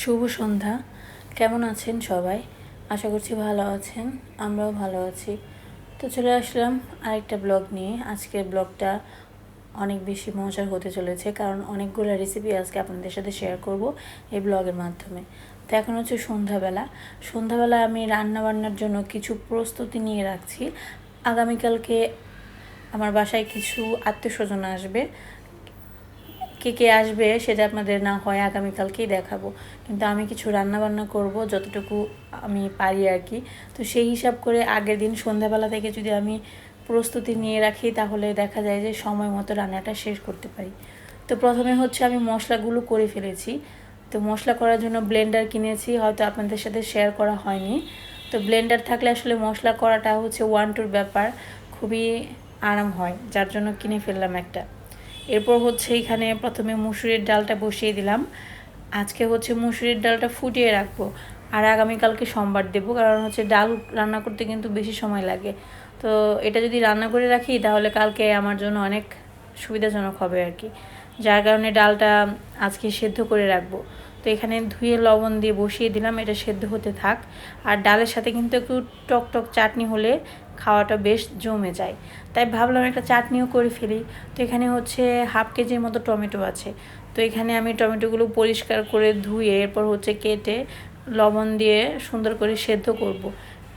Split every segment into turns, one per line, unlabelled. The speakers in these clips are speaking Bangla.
শুভ সন্ধ্যা। কেমন আছেন সবাই? আশা করছি ভালো আছেন, আমরাও ভালো আছি। তো চলে আসলাম আরেকটা ব্লগ নিয়ে। আজকের ব্লগটা অনেক বেশি মজার হতে চলেছে, কারণ অনেকগুলো রেসিপি আজকে আপনাদের সাথে শেয়ার করব এই ব্লগের মাধ্যমে। তো এখন হচ্ছে সন্ধ্যাবেলা। সন্ধ্যাবেলা আমি রান্নাবান্নার জন্য কিছু প্রস্তুতি নিয়ে রাখছি। আগামীকালকে আমার বাসায় কিছু আত্মীয় স্বজন আসবে। কে কে আসবে সেটা আপনাদের না হয় আগামীকালকেই দেখাবো। কিন্তু আমি কিছু রান্না বান্না করব, যতটুকু আমি পারি আর কি। তো সেই হিসাব করে আগের দিন সন্ধ্যাবেলা থেকে যদি আমি প্রস্তুতি নিয়ে রাখি, তাহলে দেখা যায় যে সময় মতো রান্নাটা শেষ করতে পারি। তো প্রথমে হচ্ছে আমি মশলাগুলো করে ফেলেছি। তো মশলা করার জন্য ব্লেন্ডার কিনেছি, হয়তো আপনাদের সাথে শেয়ার করা হয়নি। তো ব্লেন্ডার থাকলে আসলে মশলা করাটা হচ্ছে ওয়ান টুর ব্যাপার, খুবই আরাম হয়, যার জন্য কিনে ফেললাম একটা। এরপর হচ্ছে এখানে প্রথমে মুসুরির ডালটা বসিয়ে দিলাম। আজকে হচ্ছে মুসুরির ডালটা ফুটিয়ে রাখব। আর আগামীকালকে সোমবার দেবো, কারণ হচ্ছে ডাল রান্না করতে কিন্তু বেশি সময় লাগে। তো এটা যদি রান্না করে রাখি, তাহলে কালকে আমার জন্য অনেক সুবিধাজনক হবে আর কি। যার কারণে ডালটা আজকে সেদ্ধ করে রাখব। তো এখানে ধুয়ে লবণ দিয়ে বসিয়ে দিলাম, এটা সেদ্ধ হতে থাক। আর ডালের সাথে কিন্তু একটু টক টক চাটনি হলে খাওয়াটা বেশ জমে যায়। তাই ভাবলাম একটা চাটনিও করে ফেলি। তো এখানে হচ্ছে হাফ কেজির মতো টমেটো আছে। তো এখানে আমি টমেটোগুলো পরিষ্কার করে ধুয়ে এরপর হচ্ছে কেটে লবণ দিয়ে সুন্দর করে সেদ্ধ করব।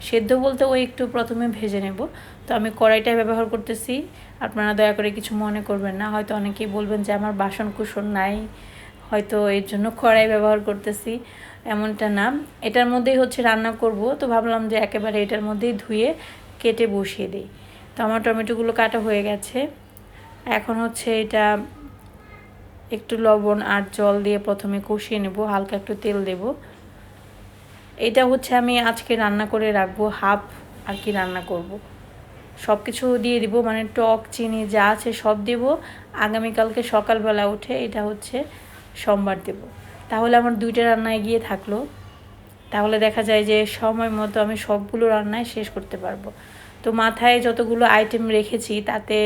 সেদ্ধ বলতে ওই একটু প্রথমে ভেজে নেব। তো আমি কড়াইটা ব্যবহার করতেছি। আপনারা দয়া করে কিছু মনে করবেন না। হয়তো অনেকেই বলবেন যে আমার বাসন কুসন নাই। হয়তো এর জন্য কড়াই ব্যবহার করতেছি। এমনটা না। এটার মধ্যেই হচ্ছে রান্না করব। তো ভাবলাম যে একেবারে এটার মধ্যেই ধুয়ে কেটে বসিয়ে দিই। তো আমার টমেটোগুলো কাটা হয়ে গেছে। এখন হচ্ছে এটা একটু লবণ আর জল দিয়ে প্রথমে কষিয়ে নেব, হালকা একটু তেল দেব। এটা হচ্ছে আমি আজকে রান্না করে রাখব, হাফ আর কি রান্না করব। সব কিছু দিয়ে দিব মানে টক, চিনি যা আছে সব দেব। আগামীকালকে সকালবেলা উঠে এটা হচ্ছে সোমবার দেব। তাহলে আমার দুইটা রান্না এগিয়ে থাকল। তাহলে দেখা যায় যে সময় মতো আমি সবগুলো রান্নায় শেষ করতে পারব। তো মাথায় যতগুলো আইটেম রেখেছি, তাতে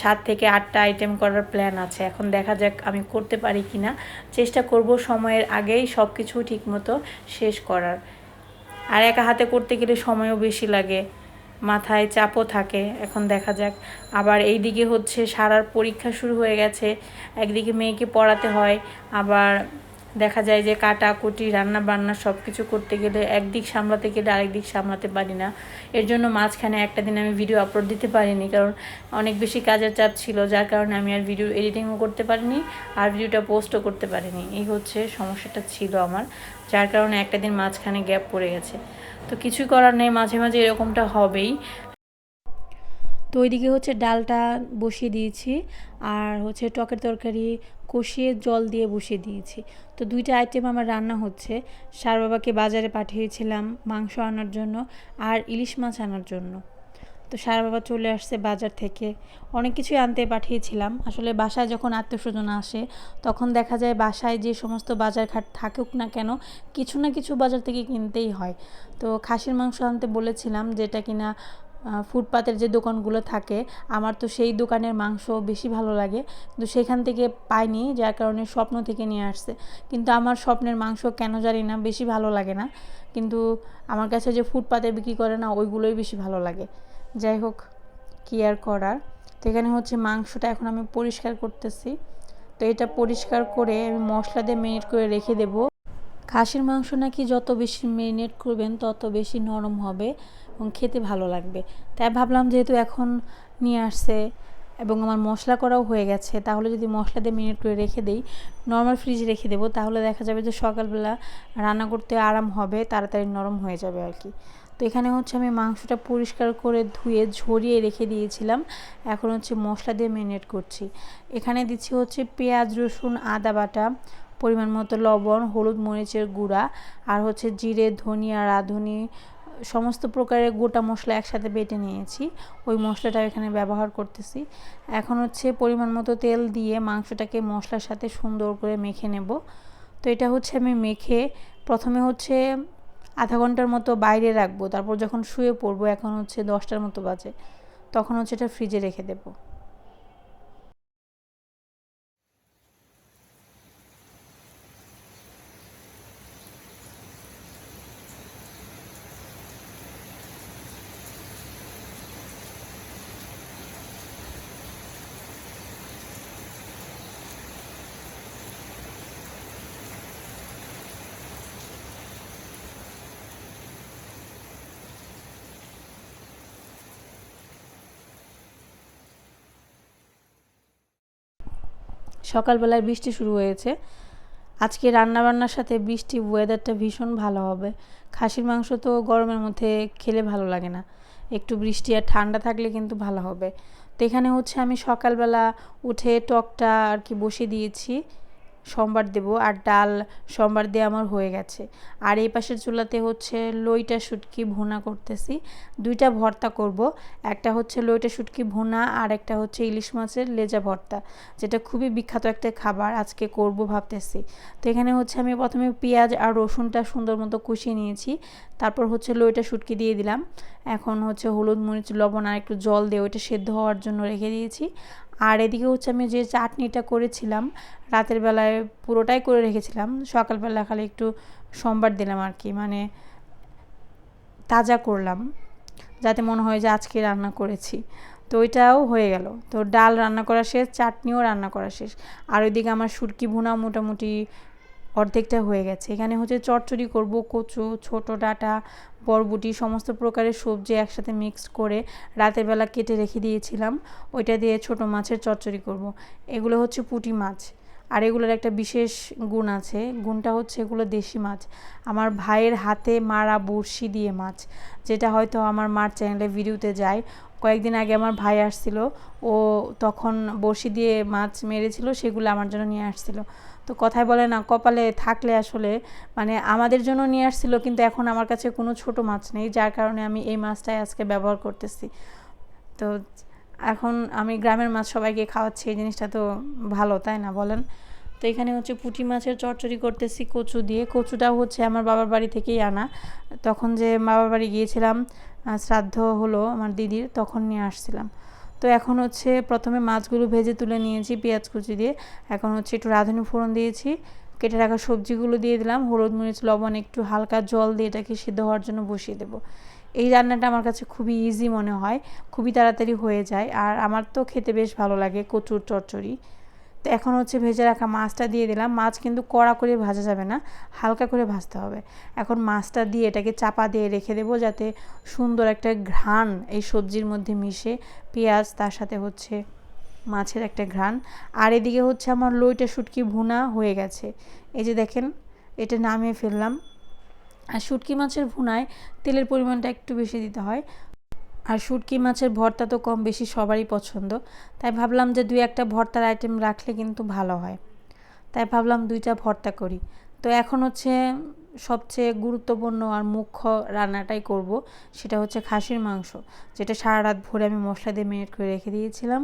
সাত থেকে আটটা আইটেম করার প্ল্যান আছে। এখন দেখা যাক আমি করতে পারি কি না চেষ্টা করব সময়ের আগেই সব কিছু ঠিকমতো শেষ করার। আর একা হাতে করতে গেলে সময়ও বেশি লাগে। মাথায় চাপও থাকে। এখন দেখা যাক। আবার এই দিকে হচ্ছে সারার পরীক্ষা শুরু হয়ে গেছে। একদিকে মেয়েকে পড়াতে হয়, আবার দেখা যায় যে কাটা, কুটি, রান্না বান্না সব কিছু করতে গেলে একদিক সামলাতে গেলে আরেক দিক সামলাতে পারি না। এর জন্য মাঝখানে একটা দিন আমি ভিডিও আপলোড দিতে পারিনি, কারণ অনেক বেশি কাজের চাপ ছিল, যার কারণে আমি আর ভিডিও এডিটিংও করতে পারিনি আর ভিডিওটা পোস্টও করতে পারিনি। এই হচ্ছে সমস্যাটা ছিল আমার, যার কারণে একটা দিন মাঝখানে গ্যাপ পড়ে গেছে। তো কিছুই করার নেই, মাঝে মাঝে এরকমটা হবেই। তো ওইদিকে হচ্ছে ডালটা বসিয়ে দিয়েছি, আর হচ্ছে টকের তরকারি কষিয়ে জল দিয়ে বসিয়ে দিয়েছি। তো দুইটা আইটেম আমার রান্না হচ্ছে। সার বাবাকে বাজারে পাঠিয়েছিলাম মাংস আনার জন্য আর ইলিশ মাছ আনার জন্য। তো সার বাবা চলে আসছে বাজার থেকে। অনেক কিছুই আনতে পাঠিয়েছিলাম। আসলে বাসায় যখন আত্মীয় স্বজন আসে, তখন দেখা যায় বাসায় যে সমস্ত বাজার ঘাট থাকুক না কেন, কিছু না কিছু বাজার থেকে কিনতেই হয়। তো খাসির মাংস আনতে বলেছিলাম যেটা কিনা ফুটপাতের যে দোকানগুলো থাকে, আমার তো সেই দোকানের মাংস বেশি ভালো লাগে। কিন্তু সেখান থেকে পাইনি, যার কারণে স্বপ্ন থেকে নিয়ে আসছে। কিন্তু আমার স্বপ্নের মাংস কেন জানি না, বেশি ভালো লাগে না। কিন্তু আমার কাছে যে ফুটপাতে বিক্রি করে না, ওইগুলোই বেশি ভালো লাগে। যাই হোক, কি আর করার? তো এখানে হচ্ছে মাংসটা এখন আমি পরিষ্কার করতেছি। তো এটা পরিষ্কার করে আমি মশলা দিয়ে মেরিনেট করে রেখে দেব। খাসির মাংস নাকি যত বেশি মেরিনেট করবেন, তত বেশি নরম হবে। এবং খেতে ভালো লাগবে। তাই ভাবলাম যেহেতু এখন নিয়ে আসছে এবং আমার মশলা করাও হয়ে গেছে, তাহলে যদি মশলা দিয়ে মিনিট করে রেখে দিই নর্মাল ফ্রিজে রেখে দেবো, তাহলে দেখা যাবে যে সকালবেলা রান্না করতে আরাম হবে, তাড়াতাড়ি নরম হয়ে যাবে আর কি। তো এখানে হচ্ছে আমি মাংসটা পরিষ্কার করে ধুয়ে ঝরিয়ে রেখে দিয়েছিলাম, এখন হচ্ছে মশলা দিয়ে মেরিনেট করছি। এখানে দিচ্ছি হচ্ছে পেঁয়াজ, রসুন, আদা বাটা, পরিমাণ মতো লবণ, হলুদ মরিচের গুঁড়া, আর হচ্ছে জিরে, ধনিয়া, রাঁধুনি সমস্ত প্রকারের গোটা মশলা একসাথে বেটে নিয়েছি। ওই মশলাটা এখানে ব্যবহার করতেছি। এখন হচ্ছে পরিমাণ মতো তেল দিয়ে মাংসটাকে মশলার সাথে সুন্দর করে মেখে নেব। তো এটা হচ্ছে আমি মেখে প্রথমে হচ্ছে আধা ঘণ্টার মতো বাইরে রাখব। তারপর যখন শুয়ে পড়ব, এখন হচ্ছে দশটার মতো বাজে। তখন হচ্ছে এটা ফ্রিজে রেখে দেবো। সকালবেলায় বৃষ্টি শুরু হয়েছে। আজকে রান্নাবান্নার সাথে বৃষ্টি ওয়েদারটা ভীষণ ভালো হবে। খাসির মাংস তো গরমের মধ্যে খেলে ভালো লাগে না। একটু বৃষ্টি আর ঠান্ডা থাকলে কিন্তু ভালো হবে। তো এখানে হচ্ছে আমি সকালবেলা উঠে টকটা আর কি বসে দিয়েছি। সোমবার দেব আর ডাল সোমবার দিয়ে আমার হয়ে গেছে। আর এই পাশের চুলাতে হচ্ছে লইটা শুটকি ভুনা করতেছি। দুইটা ভর্তা করব, একটা হচ্ছে লইটা শুটকি ভুনা আর একটা হচ্ছে ইলিশ মাছের লেজা ভর্তা, যেটা খুবই বিখ্যাত একটা খাবার আজকে করব ভাবতেছি। তো এখানে হচ্ছে আমি প্রথমে পেঁয়াজ আর রসুনটা সুন্দর মতো কষিয়ে নিয়েছি, তারপর হচ্ছে লইটা শুটকি দিয়ে দিলাম। এখন হচ্ছে হলুদ মরিচ, লবণ আর একটু জল দিয়ে ওইটা সেদ্ধ হওয়ার জন্য রেখে দিয়েছি। আর এদিকে হচ্ছে আমি যে চাটনিটা করেছিলাম, রাতের বেলায় পুরোটাই করে রেখেছিলাম, সকালবেলা খালি একটু সোমবার দিলাম আর কি মানে তাজা করলাম, যাতে মনে হয় যে আজকে রান্না করেছি। তো ওইটাও হয়ে গেল। তো ডাল রান্না করা শেষ, চাটনিও রান্না করা শেষ। আর ওইদিকে আমার সুটকি ভুনা মোটামুটি অর্ধেকটা হয়ে গেছে। এখানে হচ্ছে চটচড়ি করব, কচু, ছোট ডাটা, বরবুটি, সমস্ত প্রকারের সবজি একসাথে মিক্স করে রাতের বেলা কেটে রেখে দিয়েছিলাম। ওইটা দিয়ে ছোট মাছের চচ্চড়ি করব। এগুলো হচ্ছে পুঁটি মাছ। আর এগুলোর একটা বিশেষ গুণ আছে। গুণটা হচ্ছে এগুলো দেশি মাছ। আমার ভাইয়ের হাতে মারা বড়শি দিয়ে মাছ। যেটা হয়তো আমার মার চ্যানেলে ভিডিওতে যায়। কয়েকদিন আগে আমার ভাই আসছিল। ও তখন বড়শি দিয়ে মাছ মেরেছিল, সেগুলো আমার জন্য নিয়ে আসছিল। তো কথায় বলে না, কপালে থাকলে আসলে মানে আমাদের জন্য নিয়ে আসছিল কিন্তু এখন আমার কাছে কোনো ছোট মাছ নেই, যার কারণে আমি এই মাছটাই আজকে ব্যবহার করতেছি। তো এখন আমি গ্রামের মাছ সবাইকে খাওয়াচ্ছি, এই জিনিসটা তো ভালো, তাই না বলেন? তো এখানে হচ্ছে পুঁটি মাছের চচ্চড়ি করতেছি, কচু দিয়ে। কচুটাও হচ্ছে আমার বাবার বাড়ি থেকেই আনা। তখন যে বাবার বাড়ি গিয়েছিলাম শ্রাদ্ধ হলো আমার দিদির, তখন নিয়ে আসছিলাম। তো এখন হচ্ছে প্রথমে মাছগুলো ভেজে তুলে নিয়েছি পেঁয়াজ কুচি দিয়ে। এখন হচ্ছে একটু রাঁধুনি ফোড়ন দিয়েছি, কেটে রাখা সবজিগুলো দিয়ে দিলাম, হলুদ, মরিচ, লবণ, একটু হালকা জল দিয়ে এটাকে সিদ্ধ হওয়ার জন্য বসিয়ে দেব। এই রান্নাটা আমার কাছে খুবই ইজি মনে হয়, খুবই তাড়াতাড়ি হয়ে যায়, আর আমার তো খেতে বেশ ভালো লাগে কচুর চচ্চড়ি। তো এখন হচ্ছে ভেজে রাখা মাছটা দিয়ে দিলাম। মাছ কিন্তু কড়া করে ভাজা যাবে না, হালকা করে ভাজতে হবে। এখন মাছটা দিয়ে এটাকে চাপা দিয়ে রেখে দেবো যাতে সুন্দর একটা ঘ্রাণ এই সবজির মধ্যে মিশে। পেঁয়াজ, তার সাথে হচ্ছে মাছের একটা ঘ্রাণ। আর এদিকে হচ্ছে আমার লইটা শুটকি ভুনা হয়ে গেছে। এই যে দেখেন, এটা নামিয়ে ফেললাম। আর শুটকি মাছের ভুনায় তেলের পরিমাণটা একটু বেশি দিতে হয়। আর শুটকি মাছের ভর্তা তো কম বেশি সবারই পছন্দ। তাই ভাবলাম যে দুই একটা ভর্তার আইটেম রাখলে কিন্তু ভালো হয়। তাই ভাবলাম দুইটা ভর্তা করি। তো এখন হচ্ছে সবচেয়ে গুরুত্বপূর্ণ আর মুখ্য রান্নাটাই করব, সেটা হচ্ছে খাসির মাংস, যেটা সারা রাত ভরে আমি মশলা দিয়ে মেরিনেট করে রেখে দিয়েছিলাম।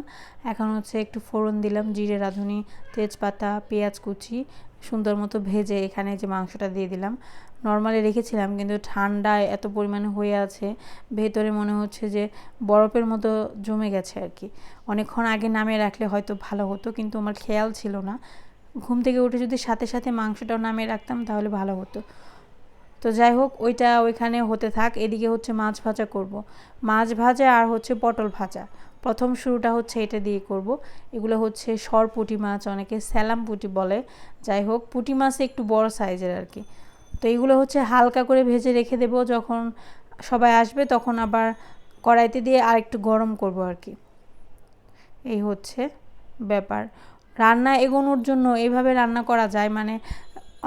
এখন হচ্ছে একটু ফোড়ন দিলাম, জিরে, রাঁধুনি, তেজপাতা, পেঁয়াজ কুচি সুন্দর মতো ভেজে এখানে যে মাংসটা দিয়ে দিলাম। নর্মালি রেখেছিলাম, কিন্তু ঠান্ডায় এত পরিমাণে হয়ে আছে, ভেতরে মনে হচ্ছে যে বরফের মতো জমে গেছে আর কি। অনেকক্ষণ আগে নামিয়ে রাখলে হয়তো ভালো হতো, কিন্তু আমার খেয়াল ছিল না। ঘুম থেকে উঠে যদি সাথে সাথে মাংসটাও নামিয়ে রাখতাম, তাহলে ভালো হতো। তো যাই হোক, ওইটা ওইখানে হতে থাক, এদিকে হচ্ছে মাছ ভাজা করব। মাছ ভাজা আর হচ্ছে পটল ভাজা। প্রথম শুরুটা হচ্ছে এটা দিয়ে করব। এগুলো হচ্ছে সর পুঁটি মাছ, অনেকে স্যালাম পুঁটি বলে। যাই হোক, পুঁটি মাছ একটু বড় সাইজের আর কি। তো এইগুলো হচ্ছে হালকা করে ভেজে রেখে দেবো। যখন সবাই আসবে তখন আবার কড়াইতে দিয়ে আর একটু গরম করব আর কি। এই হচ্ছে ব্যাপার। রান্না এগোনোর জন্য এইভাবে রান্না করা যায় মানে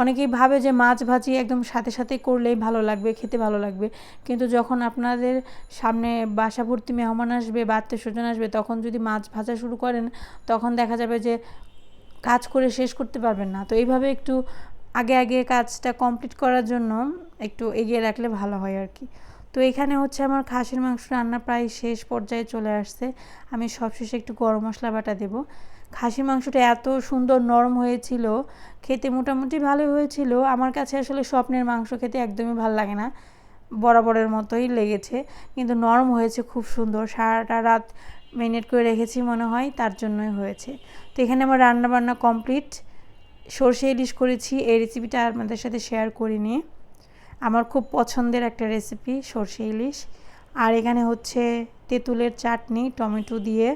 অনেকেই ভাবে যে মাছ ভাজি একদম সাথে সাথে করলেই ভালো লাগবে, খেতে ভালো লাগবে। কিন্তু যখন আপনাদের সামনে বাসা ভর্তি মেহমান আসবে বা আত্মীয় স্বজন আসবে, তখন যদি মাছ ভাজা শুরু করেন, তখন দেখা যাবে যে কাজ করে শেষ করতে পারবেন না। তো এইভাবে একটু আগে আগে কাজটা কমপ্লিট করার জন্য একটু এগিয়ে রাখলে ভালো হয় আর কি। তো এখানে হচ্ছে আমার খাসির মাংস রান্না প্রায় শেষ পর্যায়ে চলে আসছে। আমি সবশেষে একটু গরম মশলা বাটা দেব। খাসি মাংসটা এত সুন্দর নরম হয়েছিল, খেতে মোটামুটি ভালো হয়েছিল। আমার কাছে আসলে স্বপ্নের মাংস খেতে একদমই ভালো লাগে না, বরাবরের মতোই লেগেছে। কিন্তু নরম হয়েছে খুব সুন্দর, সারাটা রাত মেরিনেট করে রেখেছি মনে হয়, তার জন্যই হয়েছে। তো এখানে আমার রান্না বান্না কমপ্লিট। সর্ষে ইলিশ করেছি, এই রেসিপিটা আপনাদের সাথে শেয়ার করিনি আমার খুব পছন্দের একটা রেসিপি সর্ষে ইলিশ। আর এখানে হচ্ছে তেঁতুলের চাটনি, টমেটো দিয়ে।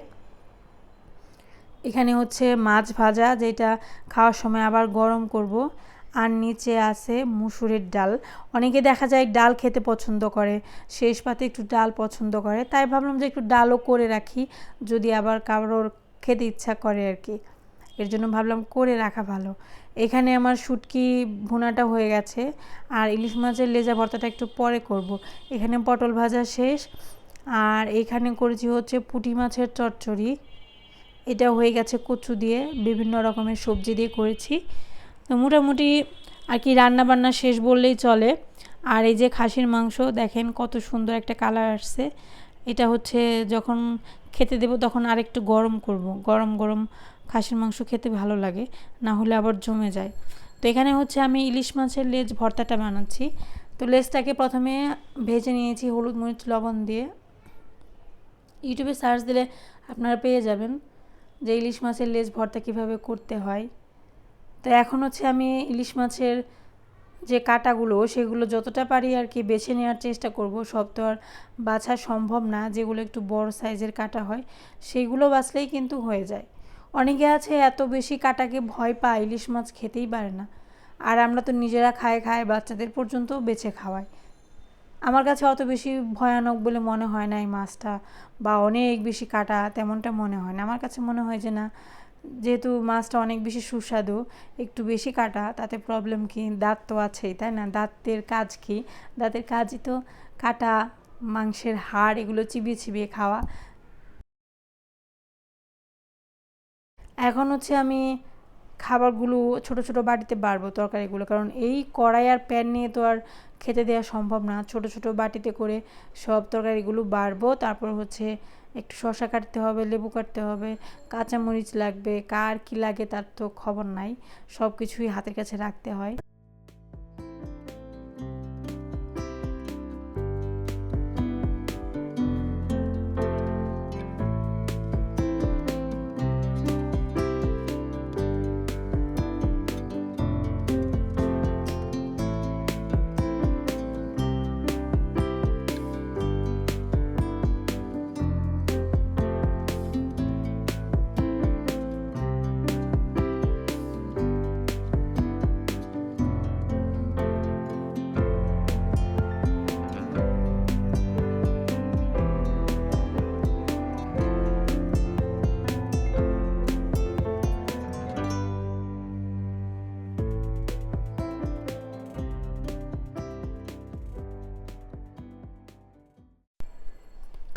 এখানে হচ্ছে মাছ ভাজা, যেটা খাওয়ার সময় আবার গরম করব। আর নিচে আছে মুসুরের ডাল। অনেকে দেখা যায় ডাল খেতে পছন্দ করে, শেষ পাতে একটু ডাল পছন্দ করে। তাই ভাবলাম যে একটু ডালও করে রাখি, যদি আবার কারোর খেতে ইচ্ছা করে আর কি।
এর জন্য ভাবলাম করে রাখা ভালো। এখানে আমার শুটকি ভুনাটা হয়ে গেছে। আর ইলিশ মাছের লেজা ভর্তাটা একটু পরে করব। এখানে পটল ভাজা শেষ। আর এখানে করেছি হচ্ছে পুঁটি মাছের চচ্চড়ি। এটা হয়ে গেছে কচু দিয়ে, বিভিন্ন রকমের সবজি দিয়ে করেছি। তো মোটামুটি আর কি রান্না বান্না শেষ বললেই চলে। আর এই যে খাসির মাংস, দেখেন কত সুন্দর একটা কালার আসছে। এটা হচ্ছে যখন খেতে দেবো তখন আর একটু গরম করব। গরম গরম খাসির মাংস খেতে ভালো লাগে, না হলে আবার জমে যায়। তো এখানে হচ্ছে আমি ইলিশ মাছের লেজ ভর্তাটা বানাচ্ছি। তো লেজটাকে প্রথমে ভেজে নিয়েছি হলুদ মরিচ লবণ দিয়ে। ইউটিউবে সার্চ দিলে আপনারা পেয়ে যাবেন। যে ইলিশ মাছের লেজ ভর্তা কীভাবে করতে হয়। তো এখন হচ্ছে আমি ইলিশ মাছের যে কাটাগুলো, সেগুলো যতটা পারি আর কি বেছে নেওয়ার চেষ্টা করব। সব তো আর বাছা সম্ভব না, যেগুলো একটু বড় সাইজের কাটা হয় সেইগুলো বাছলেই কিন্তু হয়ে যায়। অনেকে আছে এত বেশি কাটাকে ভয় পায়, ইলিশ মাছ খেতেই পারে না। আর আমরা তো নিজেরা খায় খায় বাচ্চাদের পর্যন্ত বেছে খাওয়াই। আমার কাছে অত বেশি ভয়ানক বলে মনে হয় না এই মাছটা, বা অনেক বেশি কাটা তেমনটা মনে হয় না। আমার কাছে মনে হয় যে না, যেহেতু মাছটা অনেক বেশি সুস্বাদু, একটু বেশি কাটা, তাতে প্রবলেম কি? দাঁত তো আছেই, তাই না? দাঁতের কাজ কি? দাঁতের কাজই তো কাটা, মাংসের হাড়, এগুলো চিবিয়ে চিবিয়ে খাওয়া। এখন হচ্ছে আমি খাবারগুলো ছোট ছোট বাটিতে বাড়বো তরকারিগুলো। কারণ এই কড়াই আর প্যান নিয়ে তো আর খেতে দেওয়া সম্ভব না। ছোট ছোট বাটিতে করে সব তরকারিগুলো বাড়বো। তারপর হচ্ছে একটু শশা কাটতে হবে, লেবু কাটতে হবে, কাঁচামরিচ লাগবে, কার কি লাগে তার তো খবর নাই। সব কিছুই হাতের কাছে রাখতে হয়।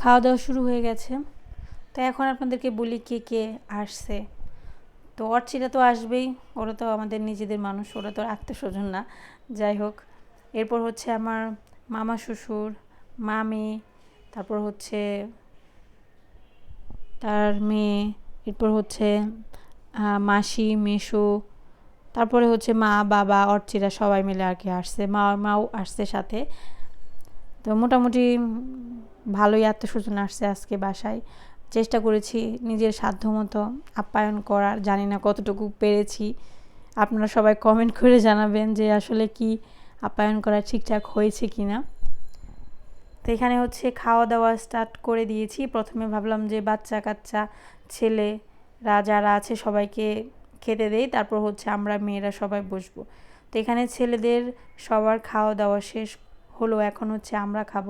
খাওয়া দাওয়া শুরু হয়ে গেছে। তো এখন আপনাদেরকে বলি কে কে আসছে। তো অর্চিরা তো আসবেই, ওরা তো আমাদের নিজেদের মানুষ, ওরা তো আত্মীয় স্বজন না। যাই হোক, এরপর হচ্ছে আমার মামা শ্বশুর, মামি, তারপর হচ্ছে তার মেয়ে, এরপর হচ্ছে মাসি মেশো তারপরে হচ্ছে মা, বাবা অর্চিরা সবাই মিলে আর কি আসছে, মা, মাও আসছে সাথে। তো মোটামুটি ভালোই আত্মস্বজন আসছে আজকে বাসায়। চেষ্টা করেছি নিজের সাধ্যমতো আপ্যায়ন করার, জানি না কতটুকু পেরেছি। আপনারা সবাই কমেন্ট করে জানাবেন যে আসলে কি আপ্যায়ন করা ঠিকঠাক হয়েছে কি না তো এখানে হচ্ছে খাওয়া দাওয়া স্টার্ট করে দিয়েছি। প্রথমে ভাবলাম যে বাচ্চা কাচ্চা ছেলেরা যারা আছে সবাইকে খেতে দেই, তারপর হচ্ছে আমরা মেয়েরা সবাই বসবো। তো এখানে ছেলেদের সবার খাওয়া দাওয়া শেষ হলো, এখন হচ্ছে আমরা খাব।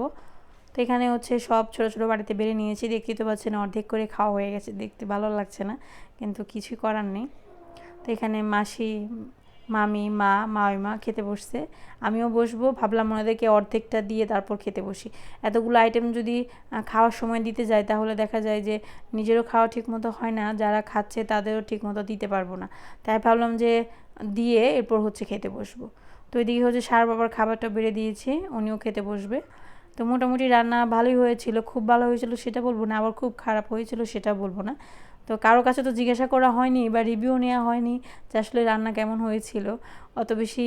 তো এখানে হচ্ছে সব ছোটো ছোটো বাড়িতে বেড়ে নিয়েছি। দেখতেই তো পাচ্ছেন অর্ধেক করে খাওয়া হয়ে গেছে। দেখতে ভালো লাগছে না, কিন্তু কিছুই করার নেই। তো এখানে মাসি, মামি, মা, মামিমা খেতে বসছে। আমিও বসবো, ভাবলাম ওনাদেরকে অর্ধেকটা দিয়ে তারপর খেতে বসি। এতগুলো আইটেম যদি খাওয়ার সময় দিতে যায়, তাহলে দেখা যায় যে নিজেরও খাওয়া ঠিকমতো হয় না, যারা খাচ্ছে তাদেরও ঠিকমতো দিতে পারব না। তাই ভাবলাম যে দিয়ে এরপর হচ্ছে খেতে বসবো। তো এদিকে হচ্ছে সার বাবার খাবারটা বেড়ে দিয়েছি, উনিও খেতে বসবে। তো মোটামুটি রান্না ভালোই হয়েছিল, খুব ভালো হয়েছিল সেটা বলব না, আবার খুব খারাপ হয়েছিল সেটা বলব না। তো কারও কাছে তো জিজ্ঞাসা করা হয়নি বা রিভিউ নেওয়া হয়নি যে আসলে রান্না কেমন হয়েছিল। অত বেশি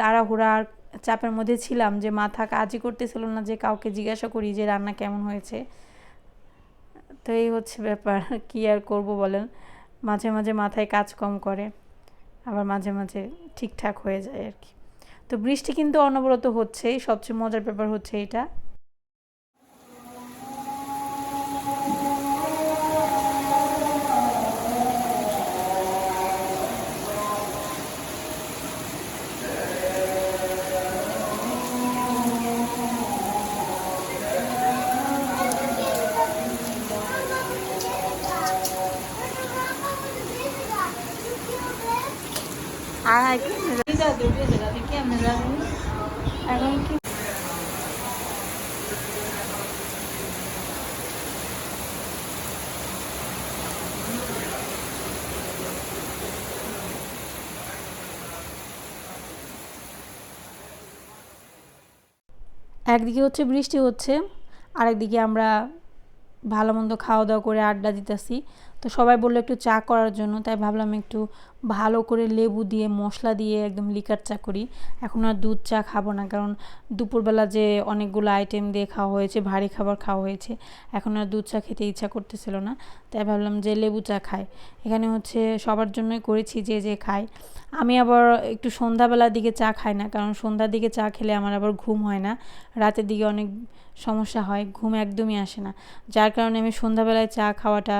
তাড়াহুড়ার চাপের মধ্যে ছিলাম যে মাথা কাজই করতেছিল না যে কাউকে জিজ্ঞাসা করি যে রান্না কেমন হয়েছে। তো এই হচ্ছে ব্যাপার, কি আর করব বলেন? মাঝে মাঝে মাথায় কাজ কম করে, আবার মাঝে মাঝে ঠিকঠাক হয়ে যায় আর কি। তো বৃষ্টি কিন্তু অনবরত হচ্ছেই সবচেয়ে মজার ব্যাপার হচ্ছে এটা I like it. একদিকে হচ্ছে বৃষ্টি হচ্ছে আরেকদিকে আমরা ভালো মন্দ খাওয়া দাওয়া করে আড্ডা দিতেছি। তো সবাই বলল একটু চা করার জন্য, তাই ভাবলাম একটু ভালো করে লেবু দিয়ে, মশলা দিয়ে একদম লিকার চা করি। এখন আর দুধ চা খাব না, কারণ দুপুরবেলা যে অনেকগুলো আইটেম দিয়ে খাওয়া হয়েছে, ভারী খাবার খাওয়া হয়েছে, এখন আর দুধ চা খেতে ইচ্ছা করতেছিল না। তাই ভাবলাম যে লেবু চা খাই। এখানে হচ্ছে সবার জন্যই করেছি যে যে খায় আমি আবার একটু সন্ধ্যাবেলার দিকে চা খাই না, কারণ সন্ধ্যার দিকে চা খেলে আমার আবার ঘুম হয় না। রাতের দিকে অনেক সমস্যা হয়, ঘুম একদমই আসে না। যার কারণে আমি সন্ধ্যাবেলায় চা খাওয়াটা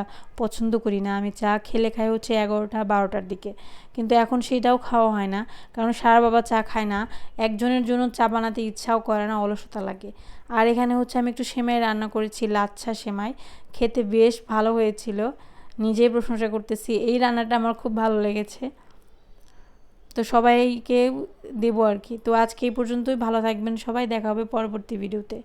পছন্দ করি না। আমি চা খেলে খাই হচ্ছে এগারোটা, বারোটার দিকে। কিন্তু এখন সেটাও খাওয়া হয় না। কারণ সারা বাবা চা খায় না। একজনের জন্য চা বানাতে ইচ্ছাও করে না, অলসতা লাগে। আর এখানে হচ্ছে আমি একটু সেমাই রান্না করেছি, লাচ্ছা সেমাই। খেতে বেশ ভালো হয়েছিল। নিজেই প্রশংসা করতেছি। এই রান্নাটা আমার খুব ভালো লেগেছে। তো সবাইকে দেবো আর কি। তো আজকে এই পর্যন্তই। ভালো থাকবেন সবাই। দেখা হবে পরবর্তী ভিডিওতে।